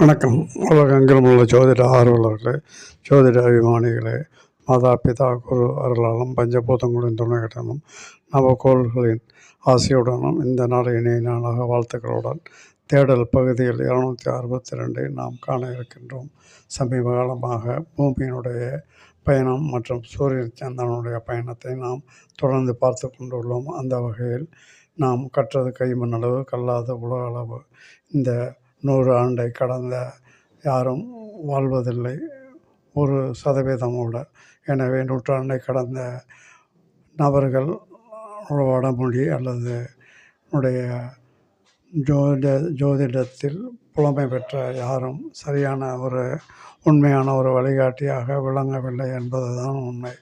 வணக்கம். உலகெங்கிலும் உள்ள ஜோதிட ஆர்வலர்களே ஜோதிட அபிமானிகளே மாதா பிதா குரு அருளாலும் பஞ்சபூதங்களின் துணையுடனும் நவகோள்களின் ஆசையுடனும் இந்த நாளை இணைய நாளாக வாழ்த்துக்களுடன் தேடல் பகுதியில் இரநூத்தி அறுபத்தி ரெண்டை நாம் காண இருக்கின்றோம். சமீப காலமாக பூமியினுடைய பயணம் மற்றும் சூரிய சந்திரனுடைய பயணத்தை நாம் தொடர்ந்து பார்த்து கொண்டுள்ளோம். அந்த வகையில் நாம் கற்றது கைமண்ணளவு கல்லாத உலக அளவு இந்த நூறு ஆண்டை கடந்த யாரும் வாழ்வதில்லை. ஒரு சதவீதம் கூட. எனவே நூற்றாண்டை கடந்த நபர்கள் வடமொழி அல்லது உடைய ஜோதிட ஜோதிடத்தில் புலமை பெற்ற யாரும் சரியான ஒரு உண்மையான ஒரு வழிகாட்டியாக விளங்கவில்லை என்பதுதான் உண்மை.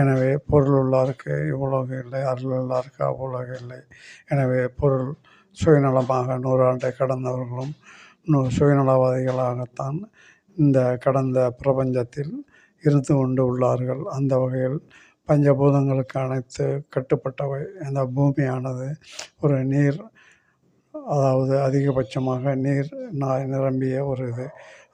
எனவே பொருள் உள்ளாருக்கு இவ்வளவு இல்லை அருள் உள்ளாருக்கு அவ்வளவு இல்லை. எனவே பொருள் சுயநலமாக நூறாண்டை கடந்தவர்களும் நு சுயநலவாதிகளாகத்தான் இந்த கடந்த பிரபஞ்சத்தில் இருந்து கொண்டு உள்ளார்கள். அந்த வகையில் பஞ்சபூதங்களுக்கு அனைத்து கட்டுப்பட்டவை. இந்த பூமியானது ஒரு நீர் அதாவது அதிகபட்சமாக நீர் நிரம்பிய ஒரு இது.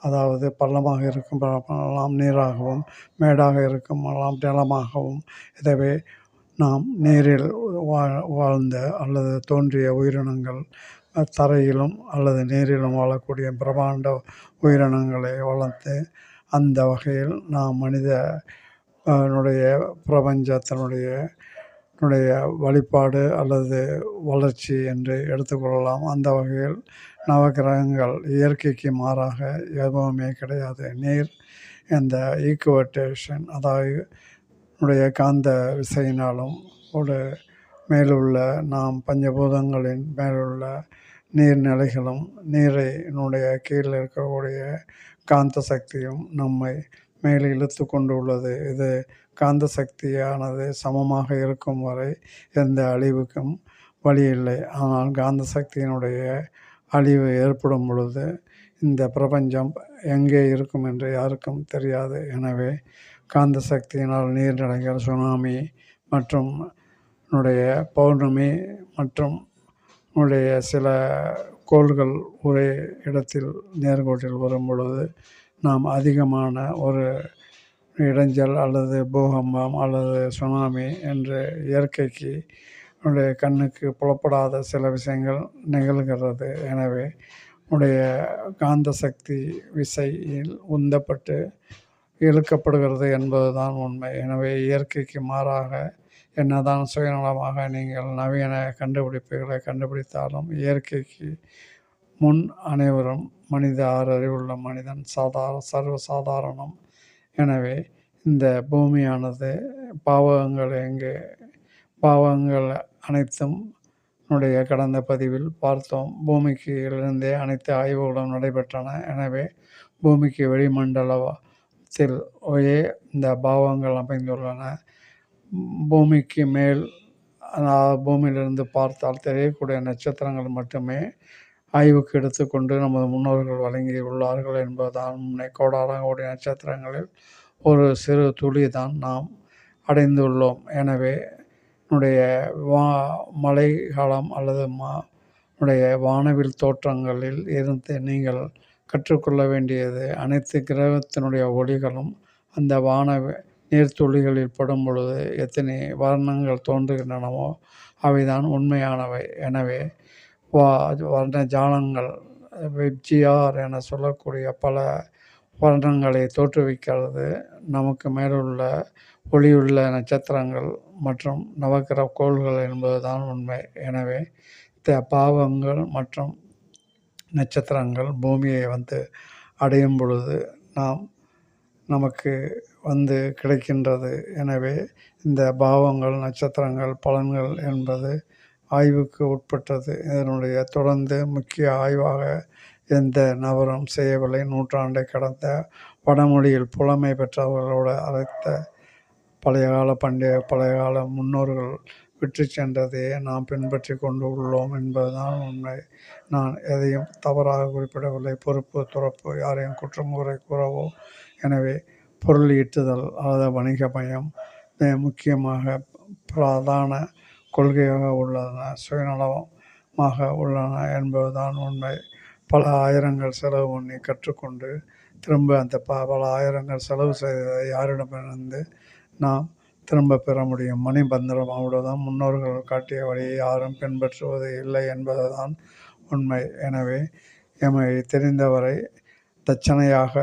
அதாவது பள்ளமாக இருக்கும் பள்ளமெல்லாம் நீராகவும் மேடாக இருக்கும் எல்லாம் நிலமாகவும். இதவே நாம் நேரில் வா- வாழ்ந்த அல்லது தோன்றிய உயிரினங்கள் தரையிலும் அல்லது நீரிலும் வாழக்கூடிய பிரம்மாண்ட உயிரினங்களை வளர்த்து அந்த வகையில் நாம் மனித னுடைய பிரபஞ்சத்தினுடைய னுடைய வழிபாடு அல்லது வளர்ச்சி என்று எடுத்துக்கொள்ளலாம். அந்த வகையில் நவகிரகங்கள் இயற்கைக்கு மாறாக எதுவுமே கிடையாது. நீர் இந்த ஈக்குவட்டேஷன் அதாவது உடைய காந்த விசையினாலும் ஒரு மேலுள்ள நாம் பஞ்சபூதங்களின் மேலுள்ள நீர்நிலைகளும் நீரினுடைய கீழே இருக்கக்கூடிய காந்த சக்தியும் நம்மை மேலே இழுத்து கொண்டு உள்ளது இது காந்த சக்தியானது சமமாக இருக்கும் வரை எந்த அழிவுக்கும் வழி இல்லை. ஆனால் காந்த சக்தியினுடைய அழிவு ஏற்படும் பொழுது இந்த பிரபஞ்சம் எங்கே இருக்கும் என்று யாருக்கும் தெரியாது. எனவே காந்த சக்தியினால் நீர்நிலைகள் சுனாமி மற்றும் உடைய பௌர்ணமி மற்றும் உடைய சில கோள்கள் ஒரே இடத்தில் நேர்கோட்டில் வரும் பொழுது நாம் அதிகமான ஒரு இடைஞ்சல் அல்லது பூகம்பம் அல்லது சுனாமி என்று இயற்கைக்கு உடைய கண்ணுக்கு புலப்படாத சில விஷயங்கள் நிகழ்கிறது. எனவே உடைய காந்த சக்தி விசையில் உந்தப்பட்டு இழுக்கப்படுகிறது என்பதுதான் உண்மை. எனவே இயற்கைக்கு மாறாக என்னதான் சுயநலமாக நீங்கள் நவீன கண்டுபிடிப்புகளை கண்டுபிடித்தாலும் இயற்கைக்கு முன் அனைவரும் மனித ஆறறிவுள்ள மனிதன் சாதார சர்வ சாதாரணம் எனவே இந்த பூமியானது பாவகங்கள் எங்கே? பாவகங்கள் அனைத்தும் கடந்த பதிவில் பார்த்தோம். பூமிக்கு இருந்தே அனைத்து ஆய்வுகளும் நடைபெற்றன. எனவே பூமிக்கு வெளிமண்டலத்தில் ஒரே இந்த பாவங்கள் அமைந்துள்ளன பூமிக்கு மேல் பூமியிலிருந்து பார்த்தால் தெரியக்கூடிய நட்சத்திரங்கள் மட்டுமே ஆய்வுக்கு எடுத்துக்கொண்டு நமது முன்னோர்கள் வழங்கி உள்ளார்கள் என்பதுதான் முன்னே கோடான நட்சத்திரங்களில் ஒரு சிறு துளி தான் நாம் அடைந்துள்ளோம். எனவே என்னுடைய வா மழைக்காலம் அல்லது மா வானவில் தோற்றங்களில் இருந்து நீங்கள் கற்றுக்கொள்ள வேண்டியது அனைத்து கிரகத்தினுடைய ஒளிகளும் அந்த வான நீர்த்துளிகளில் படும் பொழுது எத்தனை வர்ணங்கள் தோன்றுகின்றனவோ அவைதான் உண்மையானவை. எனவே வா வர்ண ஜாலங்கள் வெப்ஜிஆர் என சொல்லக்கூடிய பல வர்ணங்களை தோற்றுவிக்கிறது. நமக்கு மேலுள்ள ஒளியுள்ள நட்சத்திரங்கள் மற்றும் நவக்கிரக கோள்கள் என்பதுதான் உண்மை. எனவே பாவங்கள் மற்றும் நட்சத்திரங்கள் பூமியை வந்து அடையும் பொழுது நாம் நமக்கு வந்து கிடைக்கின்றது. எனவே இந்த பாவங்கள் நட்சத்திரங்கள் பலன்கள் என்பது ஆய்வுக்கு உட்பட்டது. இதனுடைய தொடர்ந்து முக்கிய ஆய்வாக எந்த நபரும் செய்யவில்லை. நூற்றாண்டை கடந்த வடமொழியில் புலமை பெற்றவர்களோடு அழைத்த பழைய கால பண்டைய பழைய கால முன்னோர்கள் விற்று சென்றதையே நாம் பின்பற்றி கொண்டு உள்ளோம் என்பதுதான் உண்மை. நான் எதையும் தவறாக குறிப்பிடவில்லை. பொறுப்பு துறப்பு யாரையும் குற்றம் குறை கூறவோ. எனவே பொருள் ஈட்டுதல் அல்லது வணிகமயம் மிக முக்கியமாக பிரதான கொள்கையாக உள்ளன சுயநலமாக உள்ளன என்பதுதான் உண்மை. பல ஆயிரங்கள் செலவு பண்ணி கற்றுக்கொண்டு திரும்ப அந்த ப பல ஆயிரங்கள் செலவு செய்ததை யாரிடமிருந்து நாம் திரும்ப பெற முடியும். மணிபந்திரம் அவ்வளோதான் முன்னோர்கள் காட்டிய வழியை யாரும் பின்பற்றுவது இல்லை என்பதுதான் உண்மை. எனவே எமை தெரிந்தவரை தட்சணையாக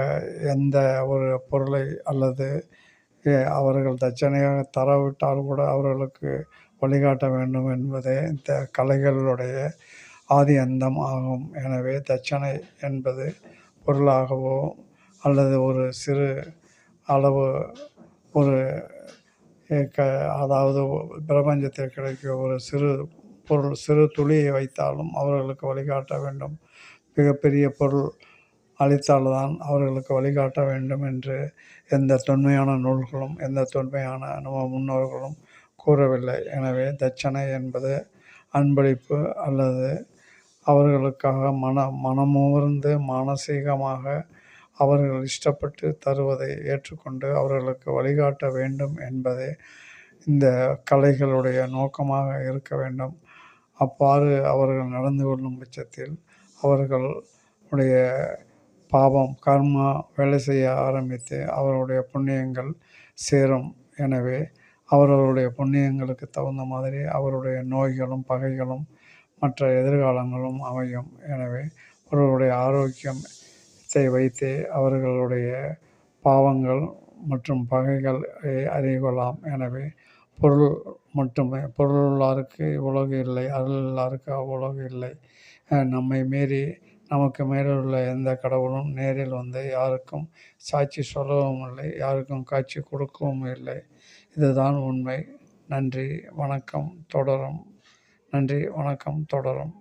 எந்த ஒரு பொருளை அல்லது அவர்கள் தட்சணையாக தரவிட்டால் கூட அவர்களுக்கு வழிகாட்ட வேண்டும் என்பதே இந்த கலைகளுடைய ஆதி அந்தம் ஆகும். எனவே தட்சணை என்பது பொருளாகவோ அல்லது ஒரு சிறு அளவு ஒரு க அதாவது பிரபஞ்சத்தில் கிடைக்கிற ஒரு சிறு பொருள் சிறு துளியை வைத்தாலும் அவர்களுக்கு வழிகாட்ட வேண்டும். மிகப்பெரிய பொருள் அளித்தால்தான் அவர்களுக்கு வழிகாட்ட வேண்டும் என்று எந்த தொன்மையான நூல்களும் எந்த தொன்மையான நம்ம முன்னோர்களும் கூறவில்லை. எனவே தட்சணை என்பது அன்பளிப்பு அல்லது அவர்களுக்காக மன மனமுவர்ந்து மானசீகமாக அவர்கள் இஷ்டப்பட்டு தருவதை ஏற்றுக்கொண்டு அவர்களுக்கு வழிகாட்ட வேண்டும் என்பதே இந்த கலைகளுடைய நோக்கமாக இருக்க வேண்டும். அவ்வாறு அவர்கள் நடந்து கொள்ளும் பட்சத்தில் அவர்களுடைய பாவம் கர்மா வேலை செய்ய ஆரம்பித்து அவருடைய புண்ணியங்கள் சேரும். எனவே அவர்களுடைய புண்ணியங்களுக்கு தகுந்த மாதிரி அவருடைய நோய்களும் பகைகளும் மற்ற எதிர்காலங்களும் அமையும். எனவே அவர்களுடைய ஆரோக்கியம் ஆரோக்கியத்தை வைத்து அவர்களுடைய பாவங்கள் மற்றும் பகைகளை அறியலாம் எனவே பொருள் மட்டுமே பொருளுள்ளாருக்கு உலகு இல்லை அருளாருக்கு அவ்வுலகு இல்லை. நம்மை மீறி நமக்கு உள்ள எந்த கடவுளும் நேரில் வந்து யாருக்கும் சாட்சி சொல்லவும் இல்லை யாருக்கும் காட்சி கொடுக்கவும் இல்லை. இதுதான் உண்மை. நன்றி வணக்கம் தொடரும். நன்றி வணக்கம் தொடரும்.